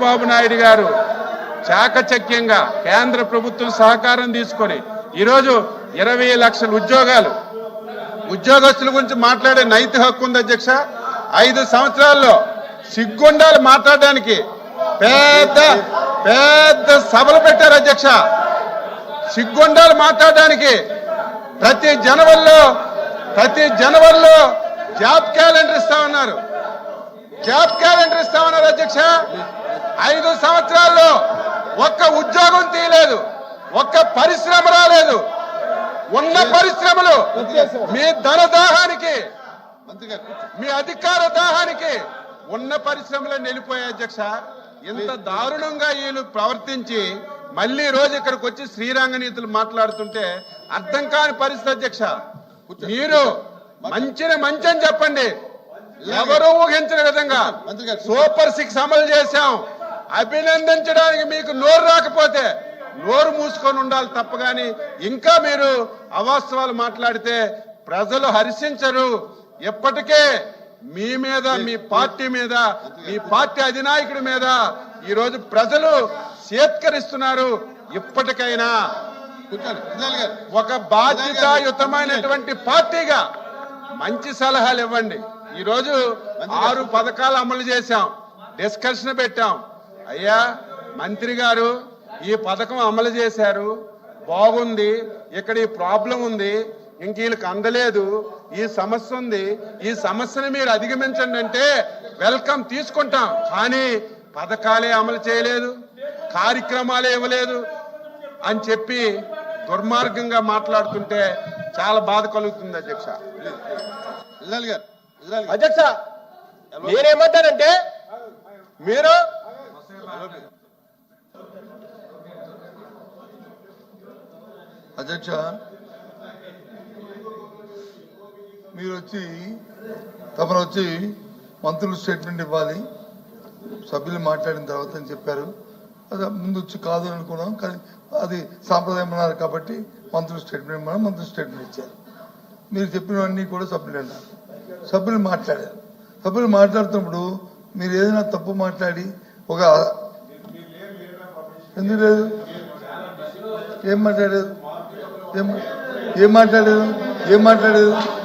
చంద్రబాబు నాయుడు గారు చాకచక్యంగా కేంద్ర ప్రభుత్వం సహకారం తీసుకొని ఈరోజు ఇరవై లక్షల ఉద్యోగాలు. ఉద్యోగస్తుల గురించి మాట్లాడే నైతిక హక్కు ఉంది అధ్యక్ష. ఐదు సంవత్సరాల్లో సిగ్గుండాలు మాట్లాడడానికి పెద్ద పెద్ద సభలు పెట్టారు అధ్యక్ష. సిగ్గుండాలు మాట్లాడడానికి ప్రతి జనవరిలో ప్రతి జనవరిలో జాబ్ క్యాలెండర్ ఇస్తామన్నారు జాబ్ క్యాలెండర్ ఇస్తామన్నారు అధ్యక్ష. ఐదు సంవత్సరాల్లో ఒక్క ఉద్యోగం తీయలేదు ఒక్క పరిశ్రమ రాలేదు. ఉన్న పరిశ్రమలు మీ ధన దాహానికి మీ అధికార దాహానికి ఉన్న పరిశ్రమలు నిలిపోయాయి అధ్యక్ష. ఇంత దారుణంగా వీళ్ళు ప్రవర్తించి మళ్ళీ రోజు ఇక్కడికి వచ్చి శ్రీరంగనీతులు మాట్లాడుతుంటే అర్థం కాని పరిస్థితి అధ్యక్ష. మీరు మంచిని మంచి అని చెప్పండి. ఎవరు ఊహించిన విధంగా సూపర్ సిక్స్ అమలు చేశాం. అభినందించడానికి మీకు నోరు రాకపోతే నోరు మూసుకొని ఉండాలి తప్ప గాని ఇంకా మీరు అవాస్తవాలు మాట్లాడితే ప్రజలు హర్షించరు. ఎప్పటికే మీ మీద మీ పార్టీ మీద మీ పార్టీ అధినాయకుడి మీద ఈ రోజు ప్రజలు సేత్కరిస్తున్నారు ఇప్పటికైనా ఒక బాధ్యతాయుతమైనటువంటి పార్టీగా మంచి సలహాలు ఇవ్వండి. ఈరోజు ఆరు పథకాలు అమలు చేశాం. డిస్కషన్ పెట్టాం. అయ్యా మంత్రి గారు ఈ పథకం అమలు చేశారు. బాగుంది. ఇక్కడ ఈ ప్రాబ్లం ఉంది. ఇంక వీళ్ళకి అందలేదు. ఈ సమస్య ఉంది. ఈ సమస్యను మీరు అధిగమించండి అంటే వెల్కమ్ తీసుకుంటాం. కానీ పథకాలే అమలు చేయలేదు. కార్యక్రమాలే ఇవ్వలేదు అని చెప్పి దుర్మార్గంగా మాట్లాడుతుంటే చాలా బాధ కలుగుతుంది అధ్యక్ష. గారు అధ్యక్ష నేనేమంటానంటే మీరు అధ్యక్ష మీరు వచ్చి తమరు వచ్చి మంత్రులు స్టేట్మెంట్ ఇవ్వాలి. సభ్యులు మాట్లాడిన తర్వాత అని చెప్పారు. అది ముందు వచ్చి కాదు అని అనుకున్నాం కానీ అది సాంప్రదాయం అన్నారు కాబట్టి మంత్రులు స్టేట్మెంట్ ఇవ్వమని మంత్రులు స్టేట్మెంట్ ఇచ్చారు. మీరు చెప్పినవన్నీ కూడా సభ్యులు అన్నారు సభ్యులు మాట్లాడారు. సభ్యులు మాట్లాడుతున్నప్పుడు మీరు ఏదైనా తప్పు మాట్లాడి ఒక ఎందుకు లేదు? ఏం మాట్లాడారు? ఏం ఏం మాట్లాడారు? ఏం మాట్లాడారు?